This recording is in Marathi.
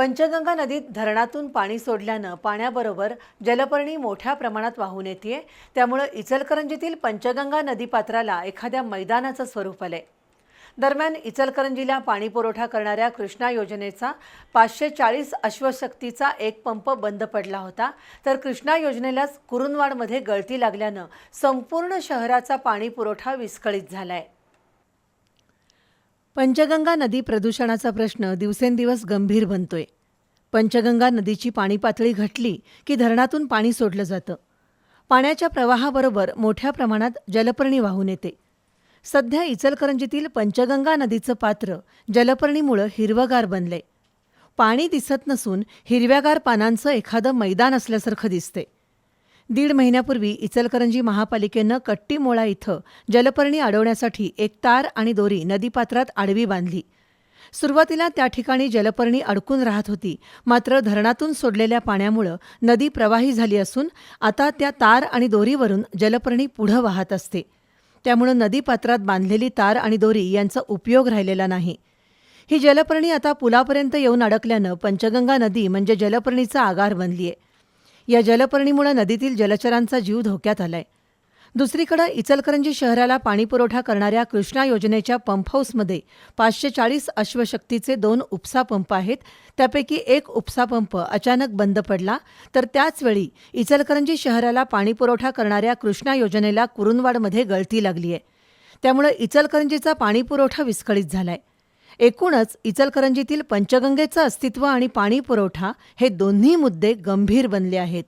पंचगंगा नदीत धरणातून पाणी सोडल्यानं पाण्याबरोबर जलपर्णी मोठ्या प्रमाणात वाहून येते त्यामुळं इचलकरंजीतील पंचगंगा नदीपात्राला एखाद्या मैदानाचं स्वरूप आलंय. दरम्यान इचलकरंजीला पाणी पुरवठा करणाऱ्या कृष्णा योजनेचा पाचशे चाळीस अश्वशक्तीचा एक पंप बंद पडला होता. तर कृष्णा योजनेलाच कुरुंदवाडमध्ये गळती लागल्यानं संपूर्ण शहराचा पाणी पुरवठा विस्कळीत आहे पंचगंगा नदी प्रदूषणाचा प्रश्न दिवसेंदिवस गंभीर बनतोय. पंचगंगा नदीची पाणी पातळी घटली की धरणातून पाणी सोडलं जातं. पाण्याच्या प्रवाहाबरोबर मोठ्या प्रमाणात जलपर्णी वाहून येते. सध्या इचलकरंजीतील पंचगंगा नदीचं पात्र जलपर्णीमुळं हिरवगार बनलंय. पाणी दिसत नसून हिरव्यागार पानांचं एखादं मैदान असल्यासारखं दिसते दीड महिन्यापूर्वी इचलकरंजी महापालिकेनं कट्टीमोळा इथं जलपर्णी अडवण्यासाठी एक तार आणि दोरी नदीपात्रात आडवी बांधली. सुरुवातीला त्या ठिकाणी जलपर्णी अडकून राहत होती मात्र धरणातून सोडलेल्या पाण्यामुळं नदी प्रवाही झाली असून आता त्या तार आणि दोरीवरून जलपर्णी पुढं वाहत असते. त्यामुळं नदीपात्रात बांधलेली तार आणि दोरी यांचा उपयोग राहिलेला नाही. ही जलपर्णी आता पुलापर्यंत येऊन अडकल्यानं पंचगंगा नदी म्हणजे जलपर्णीचा आगार बनली आहे या जलपर्णीमुळे नदीतील जलचरांचा जीव धोक्यात आलाय. दुसरीकडे इचलकरंजी शहराला पाणीपुरवठा करणाऱ्या कृष्णा योजनेच्या पंप हाऊसमध्ये पाचशे चाळीस अश्वशक्तीचे दोन उपसा पंप आहेत. त्यापैकी एक उपसा पंप अचानक बंद पडला तर त्याचवेळी इचलकरंजी शहराला पाणीपुरवठा करणाऱ्या कृष्णा योजनेला कुरुंदवाडमध्ये गळती लागली आहे त्यामुळे इचलकरंजीचा पाणीपुरवठा विस्कळीत झालाय. एकूणच इचलकरंजीतील पंचगंगेचं अस्तित्व आणि पाणी पुरवठा हे दोन्ही मुद्दे गंभीर बनले आहेत.